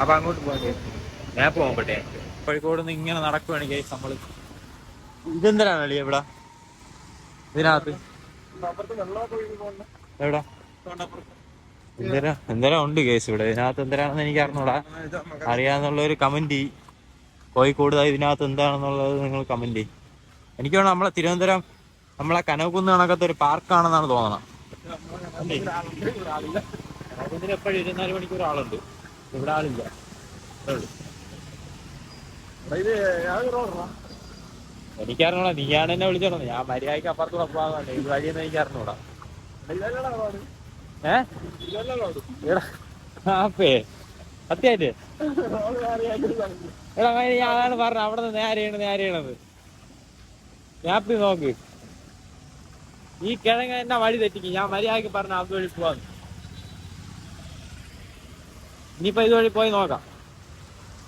അപ്പൊ അങ്ങോട്ട് പോകാൻ ഞാൻ പോകട്ടെ കോഴിക്കോട് നിന്ന് ഇങ്ങനെ നടക്കുവാണെങ്കിൽ നമ്മൾ നമ്മൾ. ഇതെന്തിനാണ് അളി എവിടാ ഇതിനകത്ത്. എവിടെ? എന്തരാ എന്തരാ ഉണ്ട് കേസ് ഇവിടെ? ഇതിനകത്ത് എന്തരാണെന്ന് എനിക്ക് അറിഞ്ഞൂടാ. അറിയാന്നുള്ള ഒരു കമന്റ് കോഴിക്കോട് ഇതിനകത്ത് എന്താണെന്നുള്ളത് നിങ്ങൾ കമന്റ് എനിക്ക് വേണം നമ്മളെ തിരുവനന്തപുരം നമ്മളെ കനകുന്ന് കണക്കത്തെ ഒരു പാർക്കാണെന്നാണ് തോന്നണം എപ്പോഴും ഇരുപത്തിനാല് മണിക്കൂർ ആളുണ്ട് ഇവിടെ ആളില്ല. എനിക്കറിഞ്ഞൂടാ നീയാണ് എന്നെ വിളിച്ചോളൂ ഞാൻ മര്യാദയ്ക്ക് അപ്പുറത്ത് ഉറപ്പാകാണ്ട് ഇത് വഴിയെന്ന് എനിക്ക് അറിഞ്ഞൂടാ ഏപ്പേ സത്യായിട്ട് എടാ ഞാൻ അതാണ് പറഞ്ഞത് അവിടെ നിന്ന് നേരെയാണ് നേരെയാണത് മാപ്പിൽ നോക്ക്. ഈ കിഴങ്ങ എന്നാ വഴി തെറ്റിക്കും. ഞാൻ മര്യാദയ്ക്ക് പറഞ്ഞ അത് വഴി പോവാന്ന്. ഇനിയിപ്പോ ഇതുവഴി പോയി നോക്കാം.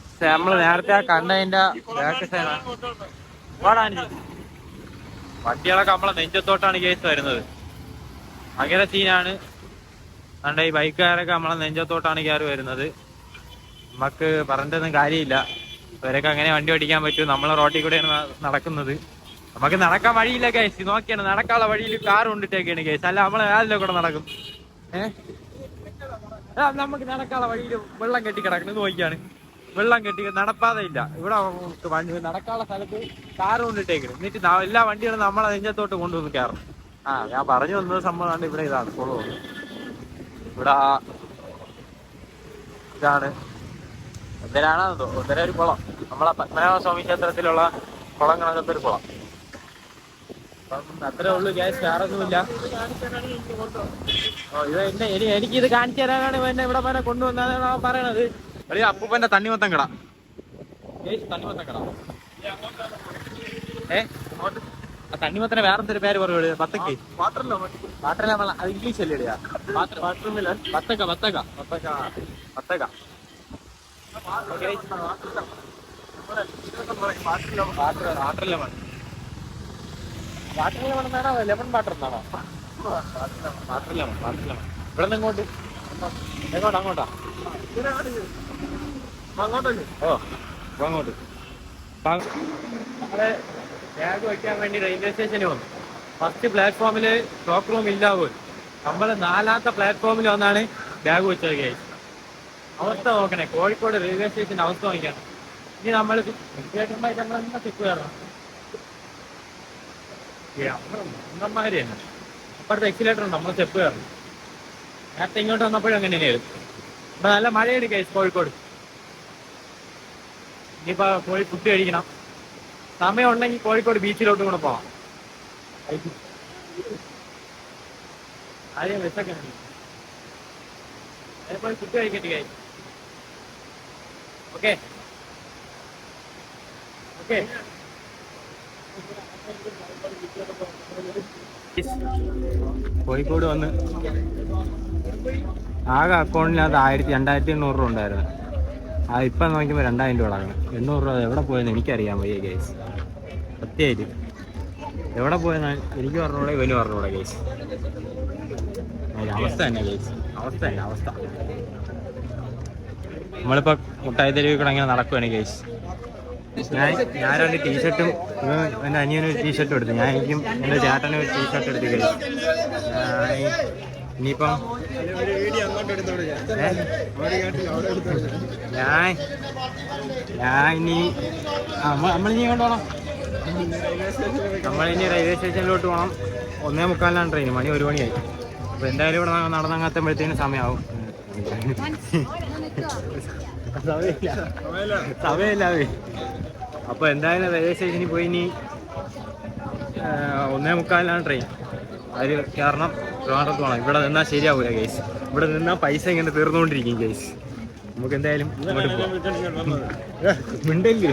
പക്ഷെ നമ്മൾ നേരത്തെ ആ കണ്ടതിന്റെ ബാക്ക് സൈഡാണ് വണ്ടികളൊക്കെ നമ്മളെ നെഞ്ചത്തോട്ടാണ് കേസ് വരുന്നത്. അങ്ങനെ സീനാണ്. അതുകൊണ്ട് ഈ ബൈക്കുകാരൊക്കെ നമ്മളെ നെഞ്ചത്തോട്ടാണ് കയറി വരുന്നത്. നമുക്ക് പറഞ്ഞിട്ടൊന്നും കാര്യമില്ല. ഇവരൊക്കെ അങ്ങനെ വണ്ടി ഓടിക്കാൻ പറ്റൂ. നമ്മളെ റോട്ടിൽ കൂടെയാണ് നടക്കുന്നത്. നമുക്ക് നടക്കാൻ വഴിയില്ല കേസ് നോക്കിയാണ് നടക്കാനുള്ള വഴിയിൽ കാർ കൊണ്ടിട്ടേക്കാണ് കേസ്. അല്ല നമ്മളെ വേറെ കൂടെ നടക്കും. ഏഹ് നമുക്ക് നടക്കാനുള്ള വഴിയിൽ വെള്ളം കെട്ടി കിടക്കുന്നത് നോക്കിയാണ് വെള്ളം കെട്ടി നടപ്പാതെ ഇല്ല ഇവിടെ വണ്ടി നടക്കാനുള്ള സ്ഥലത്ത് കാറ് കൊണ്ടിട്ടേക്കണം എന്നിട്ട് എല്ലാ വണ്ടികളും നമ്മളെ നെഞ്ചത്തോട്ട് കൊണ്ടുവന്ന് കയറും. ആ ഞാൻ പറഞ്ഞു വന്നത് സംഭവമാണ് ഇവിടെ ഇതാണ്. കൊള്ളു. ഇവിടെ ഇതാണ്. ഒന്നരാണെന്ന് തോന്നുന്നു ഒന്നര ഒരു കുളം. നമ്മളെ പത്മനാഭ സ്വാമി ക്ഷേത്രത്തിലുള്ള കുളം കണക്കത്തെ ഒരു കുളം. അത്രേ ഉള്ളൂ ഗ്യാസ് വേറെ ഒന്നുമില്ല ഇത് എന്നെ എനിക്ക് ഇത് കാണിച്ചു തരാനാണ് എന്നെ ഇവിടെ വരെ കൊണ്ടുവന്നതാണ് പറയണത്. എളിയ അപ്പൂപ്പന്റെ തണ്ണിമത്തം കട. തണ്ണിമത്തം കട. ഏ? തണ്ണിമത്തനെ വേറെന്തൊരു പേര് പറയുള്ളൂ പത്തക്ക് വാട്ടർല അത് ഇംഗ്ലീഷ് അല്ലേ പത്തക്ക പത്തക്ക പത്തക്ക പത്തക്ക വാട്ടർ ലെമൺ ഫസ്റ്റ് പ്ലാറ്റ്ഫോമിൽ സ്റ്റോക്ക് റൂം ഇല്ല പോലും. നമ്മൾ പ്ലാറ്റ്ഫോമിൽ വന്നാണ് ബാഗ് വെച്ചത് അവസ്ഥ നോക്കണേ. കോഴിക്കോട് റെയിൽവേ സ്റ്റേഷൻ അവസ്ഥ നോക്കിയാണ് ഇനി നമ്മൾ നമ്മൾ സിപ്പ് കയറണം അമ്മമാര് തന്നെ അപ്പുറത്തെ എക്സിലേറ്റർ ഉണ്ട്. നമ്മൾ സ്റ്റെപ്പ് കയറണം. നേരത്തെ ഇങ്ങോട്ട് വന്നപ്പോഴും അങ്ങനെ തന്നെയായിരുന്നു. ഇവിടെ നല്ല മഴയാണ് കേസ് കോഴിക്കോട്. ഇനിയിപ്പോ പോയി ഫുഡ് കഴിക്കണം. സമയം ഉണ്ടെങ്കിൽ കോഴിക്കോട് ബീച്ചിലോട്ട് കൂടെ പോവാം. ആരെയും വിശക്കെ പോയി ഫുഡ് കഴിക്കട്ടെ കാര്യം ഓക്കെ ഓക്കെ കോഴിക്കോട് വന്ന് ആകെ അക്കൗണ്ടിനകത്ത് ആയിരത്തി രണ്ടായിരത്തി എണ്ണൂറ് രൂപ ഉണ്ടായിരുന്നു. ആ ഇപ്പം നോക്കുമ്പോൾ രണ്ടായിരം രൂപ അടക്കണം. എണ്ണൂറ് രൂപ എവിടെ പോയെന്ന് എനിക്കറിയാൻ വയ്യ കേസ് സത്യമായിട്ട്. എവിടെ പോയെന്ന് എനിക്ക് പറഞ്ഞൂടെ ഇവന് പറഞ്ഞൂടെ കേസ് അവസ്ഥ തന്നെ കേസ് അവസ്ഥ തന്നെ അവസ്ഥ. നമ്മളിപ്പോൾ മുട്ടായി തെരുവിൽ നടക്കുവാണ് കേസ് രണ്ട് ടീഷർട്ടും എന്റെ അനിയനൊരു ടീഷർട്ടും എടുത്തു. ഞാൻ എനിക്കും എന്റെ ചേട്ടനും ഒരു ടീഷർട്ട് എടുത്ത് ഇനിയിപ്പം? ഞാൻ ഞാൻ ഇനി നമ്മളിനി കൊണ്ടുപോകണം നമ്മളിനി റെയിൽവേ സ്റ്റേഷനിലോട്ട് പോകണം ഒന്നേ മുക്കാലിനാണ് ട്രെയിൻ മണി ഒരു മണിയായി. അപ്പോൾ എന്തായാലും ഇവിടെ നടന്നങ്ങാത്തുമ്പോഴത്തേനും സമയമാവും സമയമില്ല സമയമില്ലാതെ അപ്പൊ എന്തായാലും റെയിൽവേ സ്റ്റേഷനിൽ പോയി ഇനി ഒന്നേ മുക്കാലിലാണ് ട്രെയിൻ അതിൽ കാരണം ട്രിവാൻഡ്രത്ത് പോകണം ഇവിടെ നിന്നാൽ ശരിയാവൂല ഗൈസ് ഇവിടെ നിന്നാൽ പൈസ ഇങ്ങനെ തീർന്നുകൊണ്ടിരിക്കും ഗൈസ് നമുക്ക് എന്തായാലും മിണ്ടല്ലേ?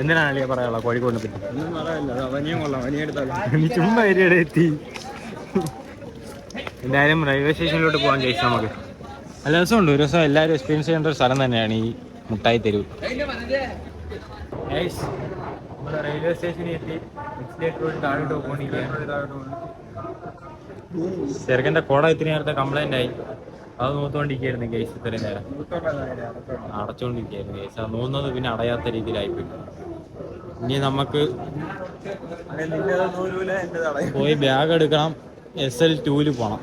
എന്തിനാണ് അല്ലേ പറയാനുള്ള കോഴിക്കോടിനെ പറ്റി? നീ ചുമ്മാ ഏരിയയുടെ എത്തി. എന്തായാലും റെയിൽവേ സ്റ്റേഷനിലോട്ട് പോകാൻ കേസ് നമുക്ക്. നല്ല രസമുണ്ട്. ഒരു ദിവസം എല്ലാവരും എക്സ്പീരിയൻസ് ചെയ്യേണ്ട ഒരു സ്ഥലം തന്നെയാണ് ഈ മുട്ടായി തെരുവ് നമ്മൾ റെയിൽവേ സ്റ്റേഷനിൽ എത്തി. താഴോട്ട് ചെറുക്കന്റെ കുട ഇത്തിരി നേരത്തെ കംപ്ലൈന്റ് ആയി. അത് നോത്തോണ്ടിരിക്കുകയായിരുന്നു കേസ് ഇത്രയും നേരം. അടച്ചോണ്ടിരിക്കുകയായിരുന്നു കേസ് അത് നോക്കുന്നത് പിന്നെ അടയാത്ത രീതിയിലായിപ്പോയി. ഇനി നമുക്ക് പോയി ബാഗ് എടുക്കണം. എസ് എൽ ടൂവിൽ പോണം.